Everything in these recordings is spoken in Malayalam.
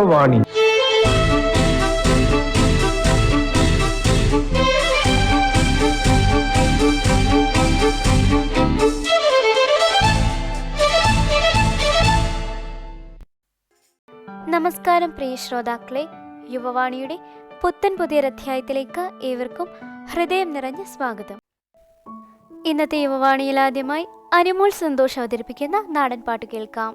യുവവാണി നമസ്കാരം പ്രിയ ശ്രോതാക്കളെ. യുവവാണിയുടെ പുത്തൻ അധ്യായത്തിലേക്ക് ഏവർക്കും ഹൃദയം നിറഞ്ഞ സ്വാഗതം. ഇന്നത്തെ യുവവാണിയിൽ ആദ്യമായി അനുമോൾ സന്തോഷം അവതരിപ്പിക്കുന്ന നാടൻ പാട്ട് കേൾക്കാം.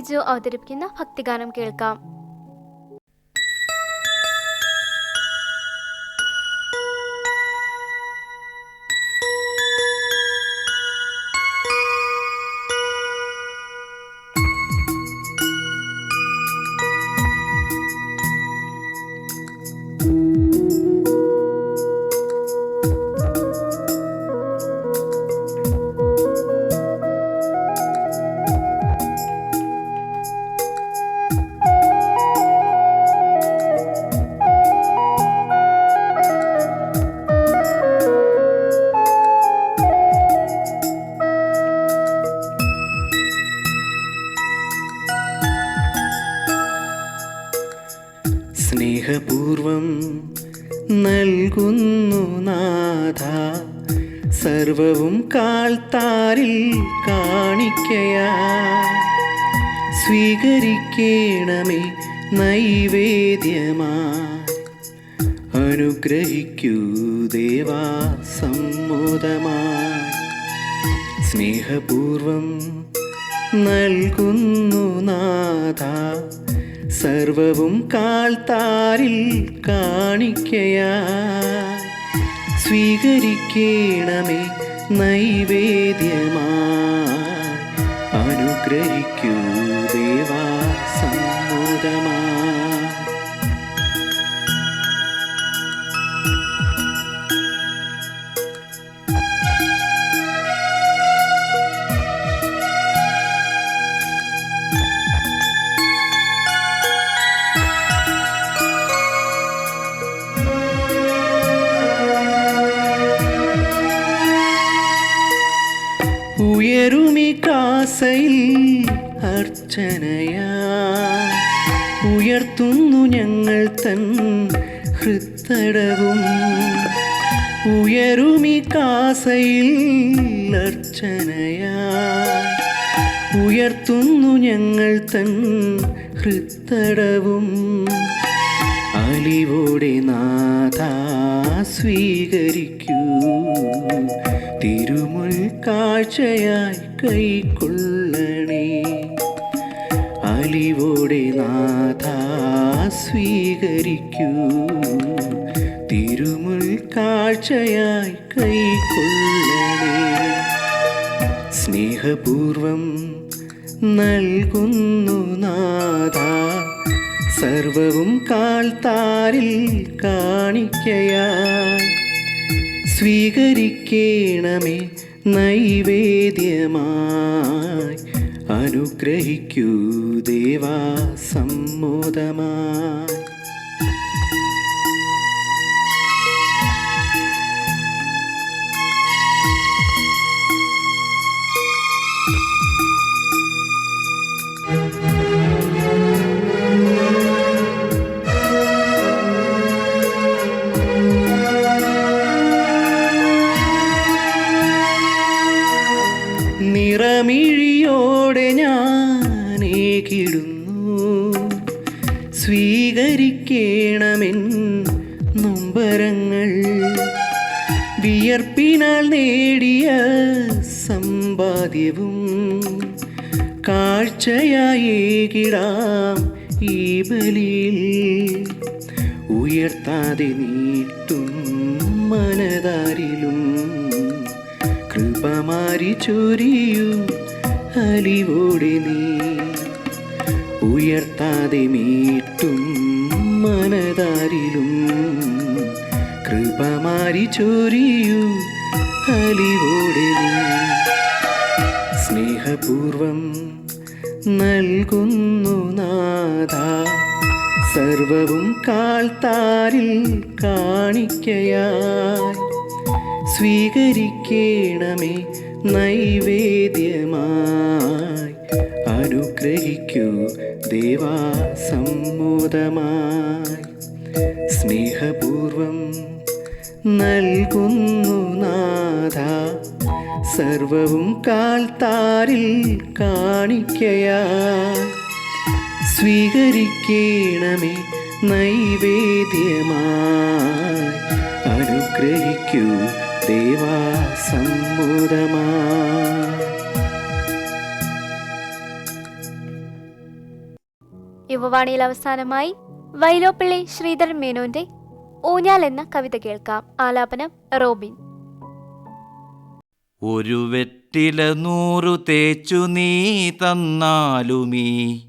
ബിജു അവതരിപ്പിക്കുന്ന ഭക്തിഗാനം കേൾക്കാം. സ്നേഹപൂർവം നൽകുന്നു നാഥ. സർവവും കാൽത്താരിൽ കാണിക്കയാ. സ്വീകരിക്കണമേ നൈവേദ്യമാ. അനുഗ്രഹിക്കൂ ദേവാ സമ്മോദമായി സ്നേഹപൂർവം നൽകുന്നു നാഥ. സർവവും കാൽത്താരിൽ കാണിക്കയാ. സ്വീകരിക്കണമേ നൈവേദ്യമായി അനുഗ്രഹിക്കൂ. ഹൃത്തടവും ഉയരുമി കാസയിൽ അർച്ചനയാ. ഉയർത്തുന്നു ഞങ്ങൾ തൻ ഹൃത്തടവും അലിവോടെ നാഥ സ്വീകരിക്കൂ. തിരുമുൽ കാഴ്ചയായി കൈക്കൊള്ളണേ. അലിവോടെ നാഥ സ്വീകരിക്കൂ. കാഴ്ചയായി കൈക്കൊള്ളണേ സ്നേഹപൂർവം നൽകുന്നു നാഥ. സർവവും കാൽത്താരിൽ കാണിക്കയായി സ്വീകരിക്കണമേ നൈവേദ്യമായി. അനുഗ്രഹിക്കൂ ദേവാ സമ്മോദമായി മനതാരിലും കൃപമാരി ചൊരിയൂ അലിവോടെ സ്നേഹപൂർവം നൽകുന്നു നാഥ സർവവും കാൽത്താരിൽ കാണിക്കയായി സ്വീകരിക്കണമേ നൈവേദ്യമായി. അനുഗ്രഹിക്കൂ ദേവാ സമ്മോദമായി. നൽകുന്നു നാഥ. സർവവും കാൽത്താരിൽ കാണിക്കയാ. സ്വീകരിക്കണമേ നൈവേദ്യമായി അനുഗ്രഹിക്കൂ ദേവാ യുവവാണിയിൽ അവസാനമായി വൈലോപ്പിള്ളി ശ്രീധരൻ മേനോന്റെ ഊഞ്ഞാൽ എന്ന കവിത കേൾക്കാം. ആലാപനം റോബിൻ. ഒരു വെറ്റില നൂറു തേച്ചു നീ തന്നാലുമീ.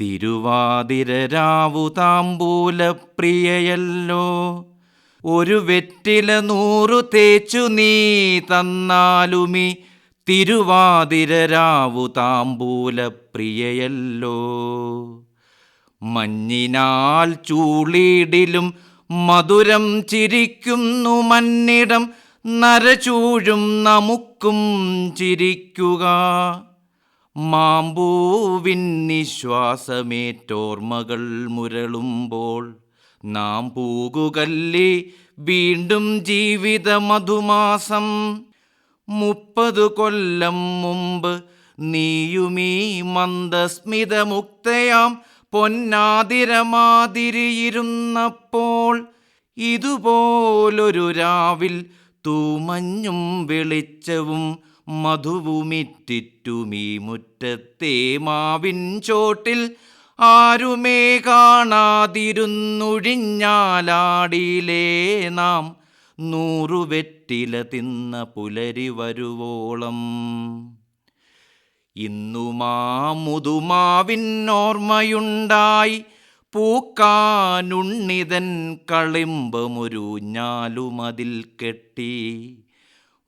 തിരുവാതിര രാവു താമ്പൂല പ്രിയയല്ലോ ഒരു വെറ്റില നൂറു തേച്ചു നീ തന്നാലുമീ. തിരുവാതിര രാവു താമ്പൂല പ്രിയയല്ലോ മഞ്ഞിനാൽ ചൂളിടിലും മധുരം ചിരിക്കുന്നു മന്നിടം നരചൂഴും നമുക്കും ചിരിക്കുക. മാമ്പൂവിൻ നിശ്വാസമേറ്റോർമകൾ മുരളുമ്പോൾ നാം പൂകുകല്ലേ വീണ്ടും ജീവിത മധുമാസം മുപ്പതു കൊല്ലം മുമ്പ് നീയുമീ മന്ദസ്മിതമുക്തയാം പൊന്നാതിരമാതിരിയിരുന്നപ്പോൾ ഇതുപോലൊരു രാവിൽ തൂമഞ്ഞും വെളിച്ചവും മധുവുമിറ്റിറ്റുമീ മുറ്റത്തെ മാവിൻ ചോട്ടിൽ ആരുമേ കാണാതിരുന്നൊഴിഞ്ഞാലാടിയിലേ നാം നൂറുവെറ്റില തിന്ന പുലരി വരുവോളം. ഇന്നുമാ മുതുമാവിൻ ഓർമ്മയുണ്ടായി പൂക്കാനുണ്ണിതൻ കളിമ്പമൊരു ഞാലുമതിൽ കെട്ടി.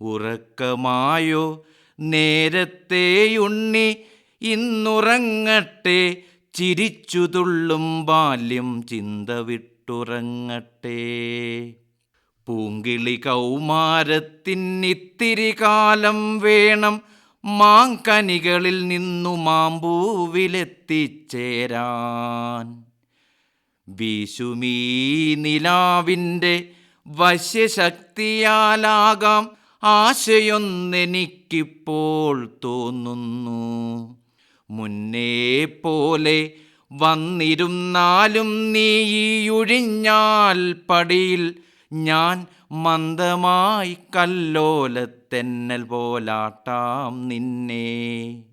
ഉറക്കമായോ നേരത്തെയുണ്ണി ഇന്നുറങ്ങട്ടെ. ചിരിച്ചുതുള്ളും ബാല്യം ചിന്ത വിട്ടുറങ്ങട്ടെ പൂങ്കിളി കൗമാരത്തിന്നിത്തിരി കാലം വേണം മാങ്കനികളിൽ നിന്നു മാമ്പൂവിലെത്തിച്ചേരാൻ. വീശുമീ നിലാവിന്റെ വശ്യശക്തിയാലാകാം ആശയൊന്നെനിക്കിപ്പോൾ തോന്നുന്നു. മുന്നേ പോലെ വന്നിരുന്നാലും നീ ഈ പടിയിൽ ഞാൻ മന്ദമായി കല്ലോലത്തെന്നൽ പോലാട്ടാം നിന്നെ.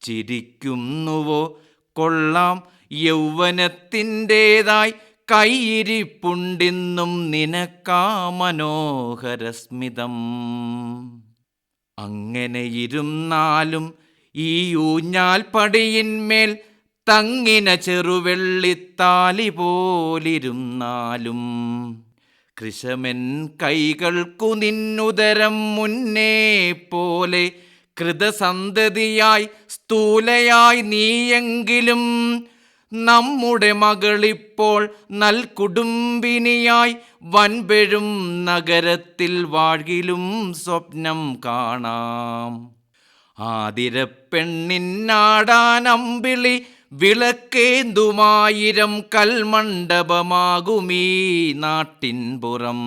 ചിരിക്കുന്നുവോ കൊള്ളാം യൗവനത്തിന്റെതായി കൈയിരിപ്പുണ്ടിന്നും നിനക്കാ മനോഹരസ്മിതം. അങ്ങനെ ഇരുന്നാലും ഈ ഊഞ്ഞാൽ പടിയിന്മേൽ തങ്ങിന ചെറുവെള്ളിത്താലി പോലിരുന്നാലും കൃഷമൻ കൈകൾക്കു നിന്നുദരം മുന്നേ പോലെ കൃതസന്തതിയായി സ്ഥൂലയായി നീയെങ്കിലും നമ്മുടെ മകളിപ്പോൾ നൽകുടുംബിനിയായി വൻപെഴും നഗരത്തിൽ വാഴിലും സ്വപ്നം കാണാം. ആതിരപ്പെണ്ണിനാടാനമ്പിളി വിളക്കേന്തുമായിരം കൽമണ്ഡപമാകുമീ നാട്ടിൻ പുറം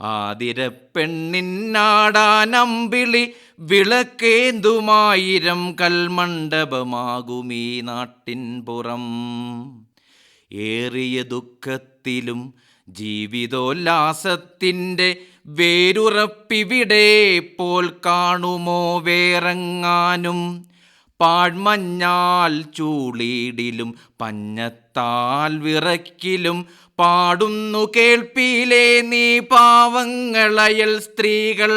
ആതിരപ്പെണ്ണിനാടാനമ്പിളി വിളക്കേന്തുമായിരം കൽമണ്ഡപമാകുമീ നാട്ടിൻ പുറം ഏറിയ ദുഃഖത്തിലും ജീവിതോല്ലാസത്തിന്റെ വേരുറപ്പിവിടെ പോൽ കാണുമോ വേറെങ്ങാനും? പാഴ്മഞ്ഞാൽ ചൂളിയിടിലും പഞ്ഞത്താൽ വിറക്കിലും പാടുന്നു കേൾപ്പിയിലേ നീ പാവങ്ങളയൽ സ്ത്രീകൾ.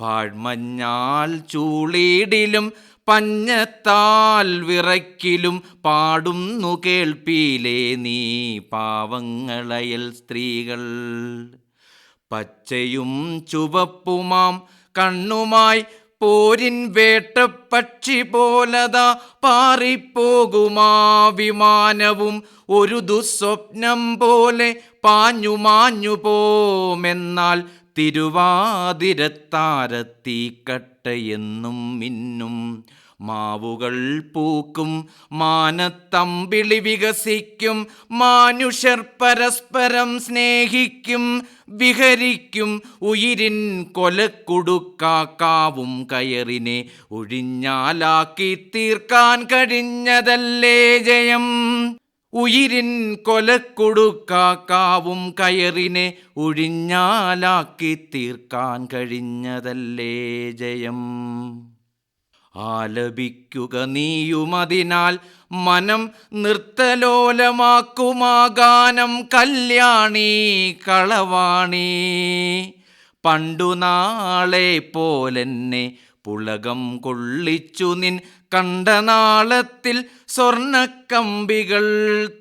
പാഴ്മഞ്ഞാൽ ചൂളിയിടിലും പഞ്ഞത്താൽ വിറക്കിലും പാടുന്നു കേൾപ്പിയിലേ നീ പാവങ്ങളയൽ സ്ത്രീകൾ. പച്ചയും ചുവപ്പുമാം കണ്ണുമായി പോരിൻ വേട്ടപ്പക്ഷി പോലതാ പാറിപ്പോകുമാ വിമാനവും ഒരു ദുസ്വപ്നം പോലെ പാഞ്ഞു മാഞ്ഞു പോമെന്നാൽ തിരുവാതിരത്താരത്തീക്കട്ടയെന്നും മിന്നും മാവുകൾ പൂക്കും മാനത്തമ്പിളി വികസിക്കും മാനുഷർ പരസ്പരം സ്നേഹിക്കും വിഹരിക്കും ഉയിരിൻ കൊലക്കുടുക്കാക്കാവും കയറിനെ ഒഴിഞ്ഞാലാക്കി തീർക്കാൻ കഴിഞ്ഞതല്ലേ ജയം. ഉയിരിൻ കൊലക്കൊടുക്കാക്കാവും കയറിനെ ഒഴിഞ്ഞാലാക്കി തീർക്കാൻ കഴിഞ്ഞതല്ലേ ജയം. ആലപിക്കുക നീയുമതിനാൽ മനം നൃത്തലോലമാക്കുമാ ഗാനം കല്യാണി കളവാണി. പണ്ടു നാളെ പോലെന്നെ പുളകം കൊള്ളിച്ചു നിൻ കണ്ട നാളത്തിൽ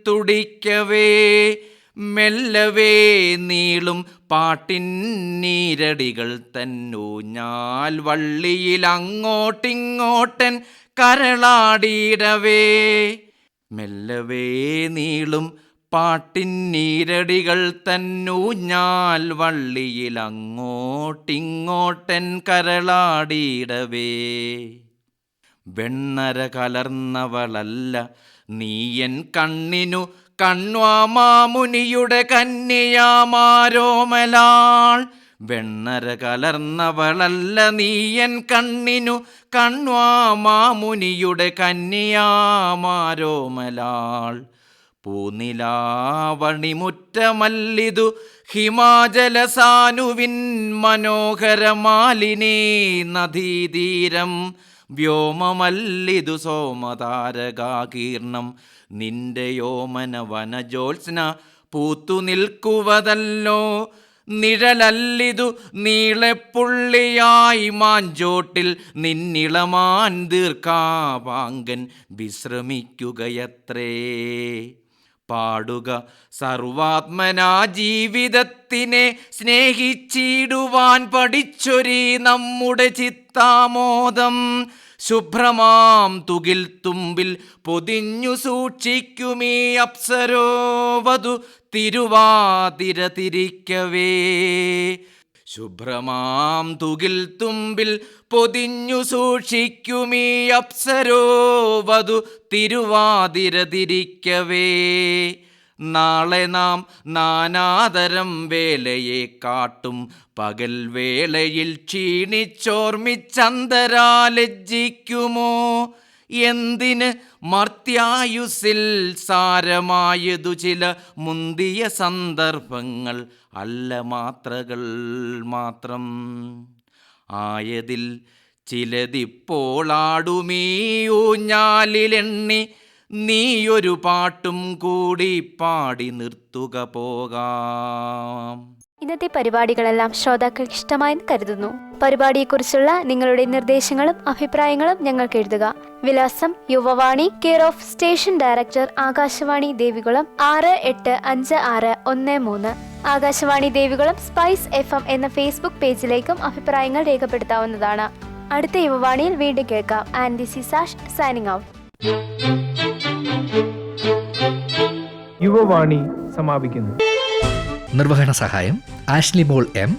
തുടിക്കവേ. മെല്ലവേ നീളും പാട്ടിൻ നീരടികൾ തന്നൂഞ്ഞാൽ വള്ളിയിൽ അങ്ങോട്ടിങ്ങോട്ടൻ കരളാടിയിടവേ. മെല്ലവേ നീളും പാട്ടിൻ നീരടികൾ തന്നൂഞ്ഞാൽ വള്ളിയിൽ അങ്ങോട്ടിങ്ങോട്ടൻ കരളാടിയിടവേ. വെണ്ണര കലർന്നവളല്ല നീയൻ കണ്ണിനു കണ്വാമാമുനിയുടെ കന്യയാമാരോമലാൾ. വെണ്ണര കലർന്നവളല്ല നീയൻ കണ്ണിനു കണ്വാമാമുനിയുടെ കന്യയാമാരോമലാൾ. പൂനിലാവണിമുറ്റമല്ലിതു ഹിമാചലസാനുവിൻ മനോഹരമാലിനീ നദീതീരം. വ്യോമമല്ലിതു സോമതാരകാകീർണം. നിന്റെ യോമന വനജോത്സ്ന പൂത്തു നിൽക്കുവതല്ലോ. നിഴലല്ലിതു നീളപ്പുള്ളിയായി മാഞ്ചോട്ടിൽ നിന്നിളമാൻ ദീർഘാവാങ്കൻ വിശ്രമിക്കുകയത്രേ. പാടുക സർവാത്മനാ ജീവിതത്തിനെ സ്നേഹിച്ചിടുവാൻ പഠിച്ചൊരി നമ്മുടെ ചിത്താമോദം ശുഭ്രമാം തുകിൽ തുമ്പിൽ പൊതിഞ്ഞു സൂക്ഷിക്കുമീ അപ്സരോവതു തിരുവാതിര തിരിക്കവേ ശുഭ്രമാം തുകിൽ തുമ്പിൽ പൊതിഞ്ഞു സൂക്ഷിക്കുമീ അപ്സരോവതു തിരുവാതിര തിരിക്കവേ നാളെ നാം നാനാതരം വേലയെ കാട്ടും. പകൽ വേളയിൽ ക്ഷീണിച്ചോർമിച്ചന്തരാലജ്ജിക്കുമോ എന്തിന് മർത്യായുസിൽ സാരമായതു ചില മുന്തിയ സന്ദർഭങ്ങൾ അല്ല മാത്രകൾ മാത്രം. ആയതിൽ ചിലതിപ്പോൾ ആടുമീ ഊഞ്ഞാലിലെണ്ണി നീയൊരു പാട്ടും കൂടി പാടി നിർത്തുക പോകാം. ഇന്നത്തെ പരിപാടികളെല്ലാം ശ്രോതാക്കൾ ഇഷ്ടമായെന്ന് കരുതുന്നു. പരിപാടിയെക്കുറിച്ചുള്ള നിങ്ങളുടെ നിർദ്ദേശങ്ങളും അഭിപ്രായങ്ങളും ഞങ്ങൾക്ക് എഴുതുക. വിലാസം Yuvavani care of station director Akashvani Devikulam ആറ് എട്ട് അഞ്ച് ആറ് ഒന്ന് മൂന്ന്. Akashvani Devikulam spice F M എന്ന ഫേസ്ബുക്ക് പേജിലേക്കും അഭിപ്രായങ്ങൾ രേഖപ്പെടുത്താവുന്നതാണ്. അടുത്ത യുവവാണിയിൽ വീണ്ടും കേൾക്കാം. And this is Ash signing out. Yuvavani സമാപിക്കുന്നു. നിർവഹണ സഹായം ആഷ്ലി മോൾ എം